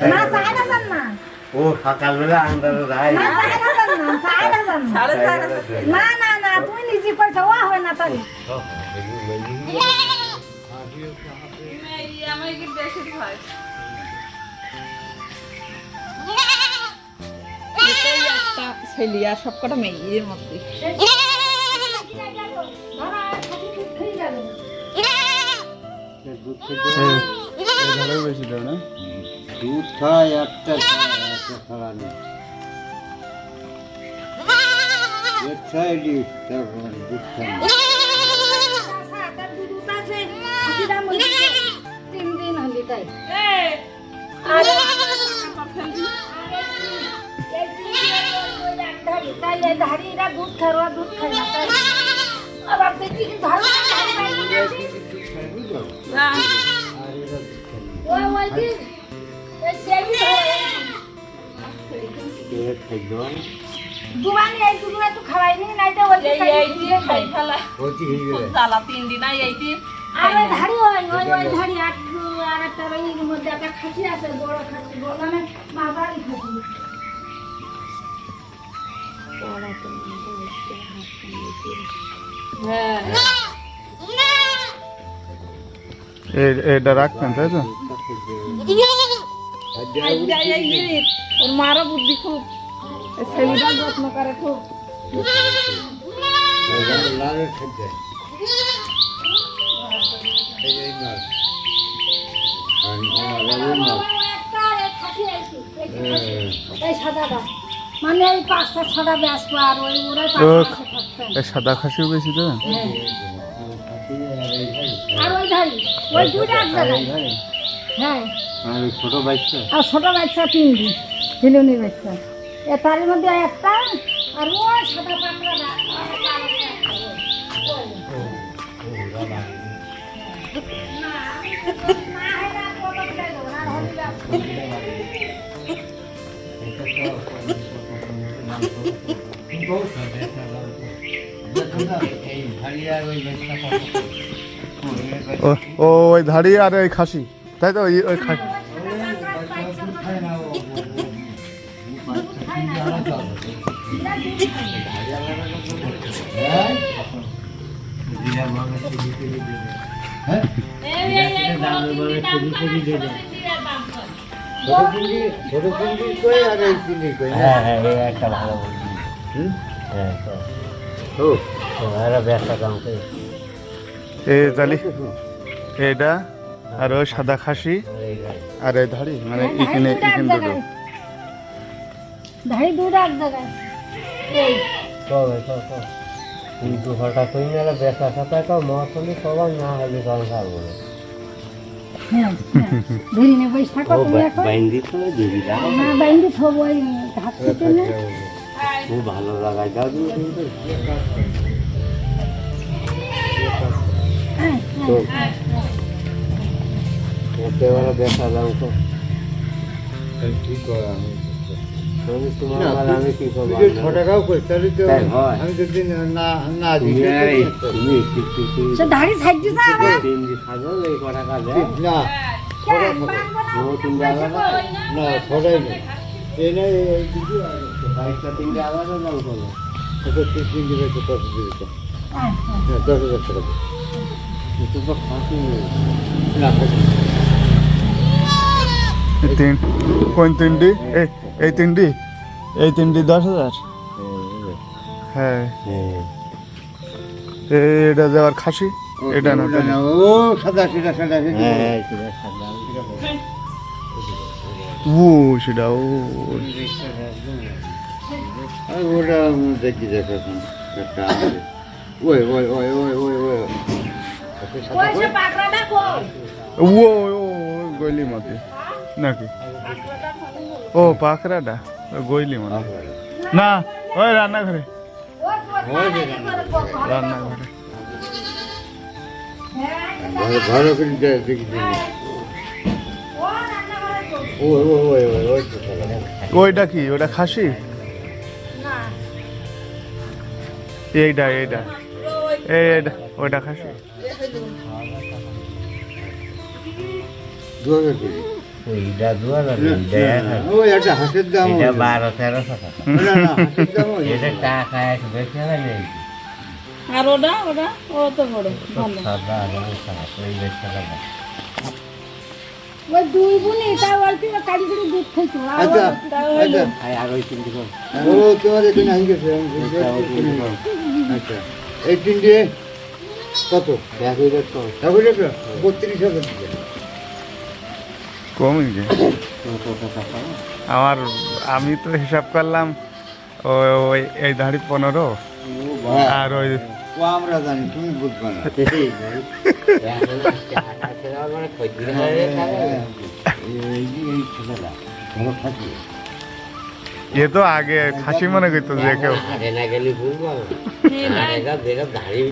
না চায় না না। ও সকালবেলা না চায় না না চায় না না। না। না নিজে হয় না তাই। আমার কি বেশি হয়। ছেলে আর সব কটা মেয়ের মধ্যে বেশি দেয় না দুধ সাইডে তারপর দুধ খায় না। তিন দিন হলি তাই তাই এই ধাড়িরা দুধ খায় ওরা দুধ খায় না তাই আবার এটা রাখবেন তাই তো? ওর মারও বুদ্ধি খুব। এই ছেলেটা যত্ন করে খুব। মানে এই পাঁচটা ছটা বেসবো আর ওই তো সাদা খাসিও বেশি দেবেন আর ওই ধাড়ি ওই দুইটা এক জায়গায়। হ্যাঁ। ছোট বাচ্চা আর ছোট বাচ্চা তিন দিন ঝিলুনি বাচ্চা এ তার মধ্যে একটা আর ওই সাদা পাকড়াটা আর একটা। ওই। না, না, এটা প্রথম গেলো, আর এই ভারিয়া ওই বাচ্চা ও ও ওই ধাড়ি আর ওই খাসি তাই তো ওই হ্যাঁ হ্যাঁ হ্যাঁ একটা ভালো হ্যাঁ তো ব্যবসা কাম করে এ জালি এটা? আর ওই সাদা খাসি। আর এই ধাড়ি মানে এখানে এখানে দুটো। ধাড়ি দুটা এক জায়গায়। এই। কিন্তু হঠাৎ করে নিলে ব্যবসা খাতা কাও মৌসুমি সবাই না হলে বলে। হ্যাঁ হ্যাঁ। ধরি নে বসে থাকো তুমি এখন। বাইন্দি তো দিবি দাও। না বাইন্দি থব ওই নে। খুব ভালো লাগাই দাও তুমি হ্যাঁ তো হ্যাঁ একেবারে ব্যবসা দাও তো। কি করা আমি তোমার আমি কি করব? ছ টাকাও তাহলে তো। আমি যদি না না দিই আবার? টাকা দেয়। না। না ছটাই নেই। এই নেই এই দিদি আর বাইশটা তিন টাকা দাম করব এটা তিন দিবে তো দশ দিবে তো হ্যাঁ হ্যাঁ দশ হাজার টাকা তো ফাঁসি না এই তিন। কোন তিনটি? এই তিনটি? এই তিনটি দশ হাজার? হ্যাঁ। এটা দেওয়ার খাসি? এটা না ও সাদা সেটা ও সেটা, ও। ওটা দেখি দেখো। ওই ওই ওই ওই ওই ওই ও গইলি মতে নাকি? ও পাখরাটা গইলি মনে না, ওই রান্নাঘরে। রান্নাঘরে। ওইটা কি? ওটা খাসি? এইটা এইটা। এইটা, ওইটা খাসি। ওইটা দুয়ার আর এইটা এক। হাজার। ওই একটা হাঁসের দাম এটা ওই। বারো তেরোশো টাকা না না হাঁসের দাম ওই। এটা টাকা একটু বেশি হয় আর ওটা ওটা ও তো বড় সাদা আলাদা টাকা ওই বেশি টাকা ওই দুই বোনই তাই অল্প কাড়ি করে দুধ খাইতো আচ্ছা আচ্ছা। আর ওই তিনটি ও তোমার এখানে আই গেছে আমি বুঝতে পারছি, এখানে। আচ্ছা। এই তিনটে কত? এক হাজার কম ঠাকুর টাকা বত্রিশ হাজার টাকা কমই যে আমার আমি তো হিসাব করলাম ওই ওই এই দাড়ি পনেরো আর ওই ও আমরা জানি তুমি বুঝবে না। এ তো আগে খাসি মনে করতো যে কেউ। দাঁড়িয়ে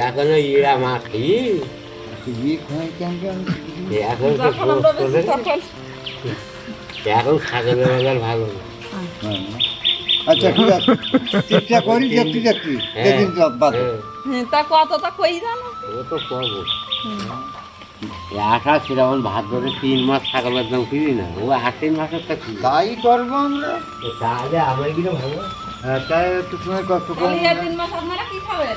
এখন ইরা মাখি। ইয়ে এখন ছাগলের বাজার ভালো না আচ্ছা ঠিক আছে। চেষ্টা করি যাচ্ছি যাচ্ছি সেদিন তো বাদ। হ্যাঁ, হ্যাঁ, তা কত তা কই জানো? ও তো করব আশা সেরকম ভাত ধরে তিন মাস ছাগলের দাম কিনি না। ও আট মাসের তা কি? তাই করব আমরা? তাহলে আমার কিনে ভালো। হ্যাঁ তাই একটু সময় কষ্ট এই তিন মাস আপনারা কি খাবেন?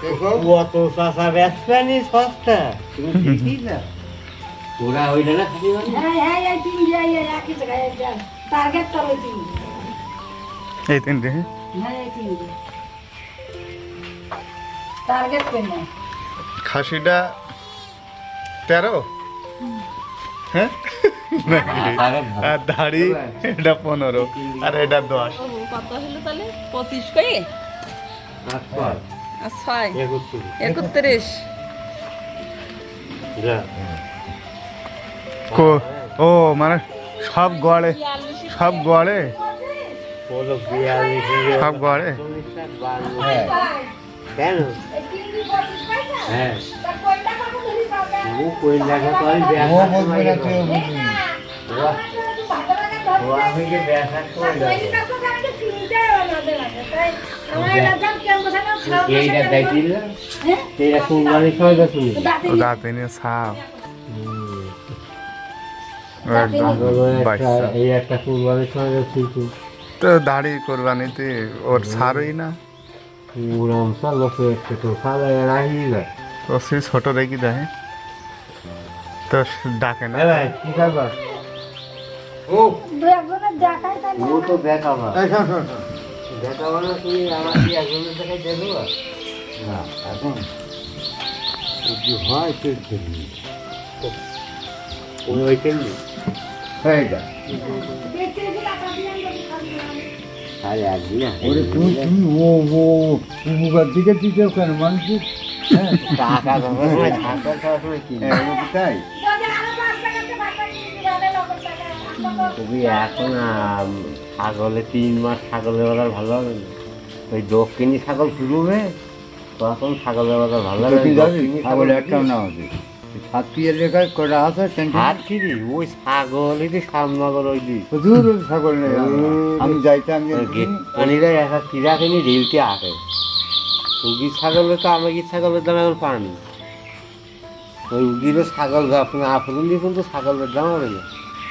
দেখো কত চাষা ব্যবসানি সস্তা তুমি দেখি না ওরা হইলে না খালি এই তিন যে এই একই জায়গায় এই যে টার্গেট তো ওই তিন এই তিনটে এই তিন যে টার্গেট পেন না খাসিটা তেরো হ্যাঁ আর দাড়ি এটা পনেরো আর এটা দশ কত হলো তাহলে পঁচিশ কই আর ছয়। একত্রিশ। ও মানে সব গড়ে সব গড়ে সব গড়ে হ্যাঁ। কেন? হ্যাঁ। ও কই লাগা তো আমি ও বলবে না। তুই বুঝবি ও আমি যে ব্যাসা করে দাঁতে নিয়ে সাপ তো দাড়ি কোরবানিতে ওর ছাড়ই না। তো সে ছোট রেখে দেয়। তো ডাকে না। ও। তো দেখাবা দেখাবো না তুমি আমার কি একজনের দেখাই দেবো না এখন যদি হয় তো দেখবি ওই ওইখানে এইটা দেখতে দেখতে টাকা দিয়ে আমি যদি খাবি না। খালি আসবি না ওরে তুমি তুমি ও ও উপকার দিকে দিতে কেন মানুষের হ্যাঁ টাকা হ্যাঁ, তাই আরও তুমি এখন ছাগলে তিন মাস ছাগলের বাজার ভালো হবে না। ওই দক্ষিণী ছাগল শুরু হবে তখন ছাগলের বাজার ভালো হবে একটাও না কটা আছে? ওই ছাগল এই সামনগর ওই দিক। প্রচুর ছাগল নেই আমি যাইতাম যে গেটপানিরা একটা কিরা কিনি রেলতে আসে উগির ছাগলের তো আমাকে ছাগলের দাম এখন পানি ওই উগিরও ছাগল আপনি আপনি দেখুন তো ছাগলের দাম হবে না।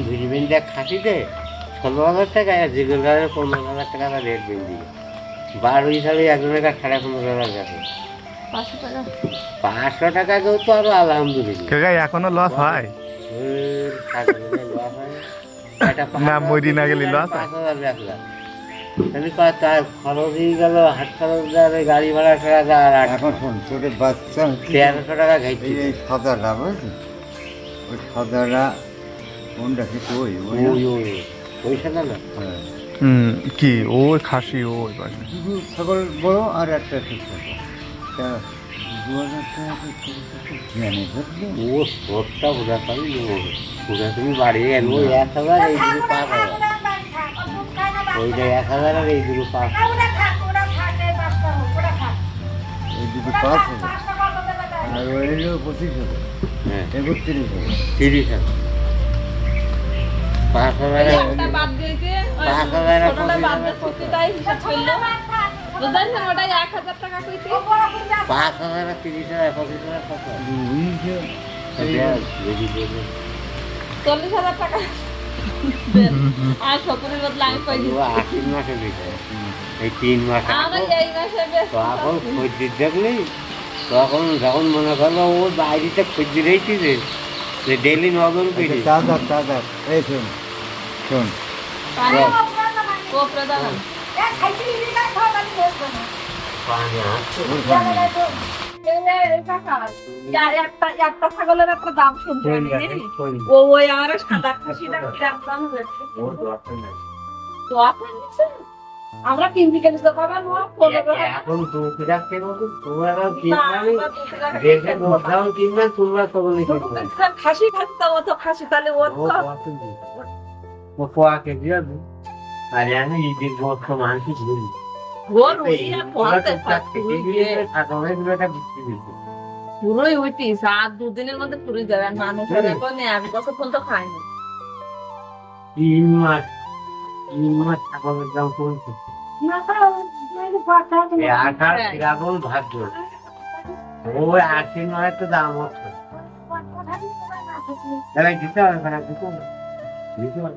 ধুলি খাসিতে ষোলো হাজার টাকা আর পনেরো হাজার টাকা রেট বেঁধে বারো হিসাবে একজনের কাছে সাড়ে পনেরো হাজার গেছে পাঁচশো টাকা? কেউ তো আরও আলহামদুলিল্লাহ। এখনও লস হয়? হয়। না, মরি না গেলে লস পাঁচ তার গেল খরচ গাড়ি ভাড়া টাকা দেওয়ার আট এখন শোন তোর বাচ্চা তেরোশো টাকা খাইছি। এই এই বুঝলি? ওই সাদাটা কোনটা কিন্তু ওই? ওই ওই ওই ওই সাদা না? হ্যাঁ। হুম কি? ওই খাসি ওই পাশে। ছাগল বড় আর একটা দু হাজার টাকা ধরবে ও সবটা পাবি ওরা তুমি বাড়ি গেল এক হাজার এই পাঁচ হাজার ওইটা এক হাজার আর এই দুটো পাঁচ। হাজার। এই দুটো পাঁচ হাজার আর ওই হলো পঁচিশ হাজার হ্যাঁ একত্রিশ হাজার তিরিশ হাজার পাঁচ হাজার। পাঁচ পঁচিশ কত? এক হাজার টাকা। কইতে। পাঁচ হাজার আর তিরিশ হাজার পঁচিশ হাজার কত দুইশো দেখ, যদি বলে। চল্লিশ হাজার টাকা দেন। আর সত্তরের বদলে আমি পাই ও আশ্বিন মাসে দিতে এই তিন মাস আমার এই মাসে বেশ তখন খদ্দের দেখলি তখন যখন মনে করল ও বাইরেতে খদ্দের এইছি যে যে ডেলি নগর পেরি চাদর চাদর এই শোন শোন আমার সাদা খাসিটা কিরম দাম হয়েছে তো আপনার নিচে? আমরা কিনতে গেলে তো পাবেন ও পনেরো টাকা। এখন তুমি রাখতে পারো তোমরা না, কিনবে আমরা দু টাকা দেশে কিনতে নোটাও কিনবে তোমরা সকলে ছোট কিনবে দেখছেন, খাসি খাসি খাসি তাহলে ও আর আমি ঈদের ঘুরি ওর পড়তে পুরোই উঠিস আর দুদিনের মধ্যে পুরো যাবে আর এখন এক বছর পর্যন্ত খায়নি তিন মাস তিন মাস ছাগলের দাম কমছে আঠাশ ওই আশি নয় তো দাম হচ্ছে। তাহলে দিতে হবে না দিতে হবে। দিতে হবে।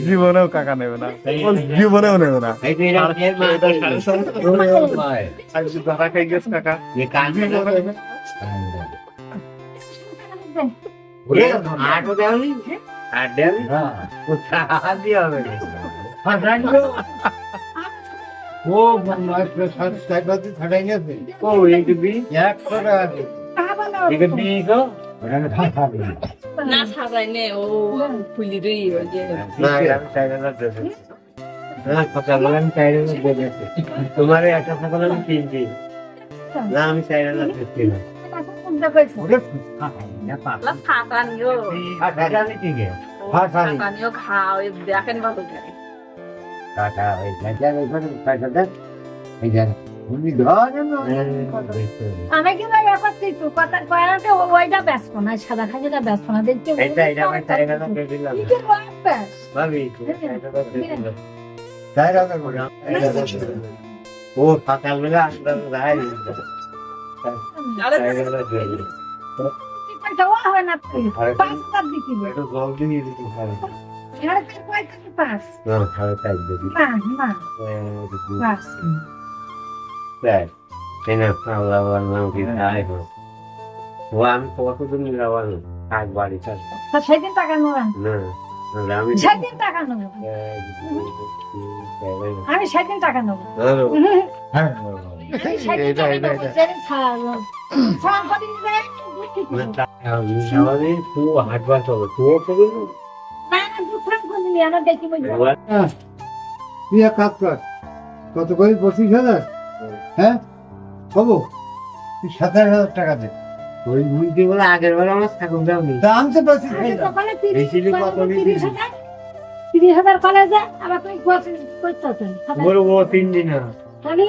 জীবনেও কাকা নেবে না ও জীবনেও নেবে না এই ধরা খাই গেছে জীবনে নেবে। ওরে, আটও দেওনি? আট দেওনি? টাকা না। ও নয় সাত টাকা ছাড়াই গেছে ও, এইটা বি- একশো টাকা এইটা বি গো? না সাজাই নে ও ফুলি রে ওই যে না, এটা আমি চার না, সকালবেলা আমি চার হাজার দেবো। তোমার একটা সকালে আমি কিনছি না আমি দিচ্ছি না টাকা ওইটা ব্যস্ত না সাদা খাজিটা ব্যস্ত। ও হয় না তো। আরে পাঁচ হাজার দিতে হবে। একটু জল দিয়ে দিতে পারে এখানে তো পাঁচ। না না। দেখ এনে আল্লাহ আল্লাহ নাম কি তাই হোক। ও আমি কতদিন লাগানো কাজ বাড়ি কাজ সেদিন টাকা নেবেন না আমি সেদিন টাকা নেব? আমি সেদিন টাকা। হ্যাঁ আমি সেদিন টাকা নেব। তুই হাঁটবার হবে তুইও করবি না? ও- তুই এক কাজ কর। কত করে পঁচিশ হাজার হ্যাঁ? হব তুই সাতাশ হাজার টাকা দে। ওই বুঝতে বলে আগের বার আমার আনতে পারছিস আমি তো বলে তিরিশ- কত নিবি? তিরিশ হাজার। তিরিশ হাজার করে আবার তুমি করতে। বলে তিন দিন না তাহলে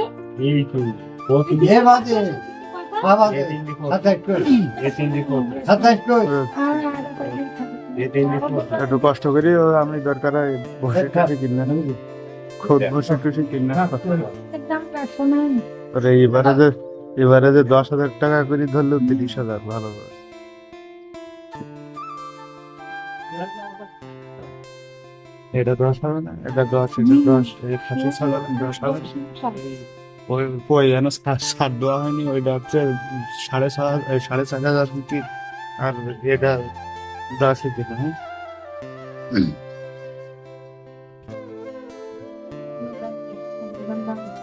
এই তুই ও তিন দিন এ বাবা কর। সাতাশ কর এ তিন দিন সাতাশ কর এ তিন দিন কর। একটু কষ্ট করি ও আমি দরকার হয় বসে টসে কিনলে নাকি খোদ বসে টসে আরে এবারে যে এবারে যে দশ হাজার টাকা করে ধরলো তিরিশ হাজার ভালো করে। এটা দশ হবে না? এটা দশ এটা দশ খাসি ছাগল দশ হবে ওই ওই যেন সার দেওয়া হয়নি ওইটা হচ্ছে সাড়ে সাত সাড়ে চার হাজার আর এটা দশ দিন হ্যাঁ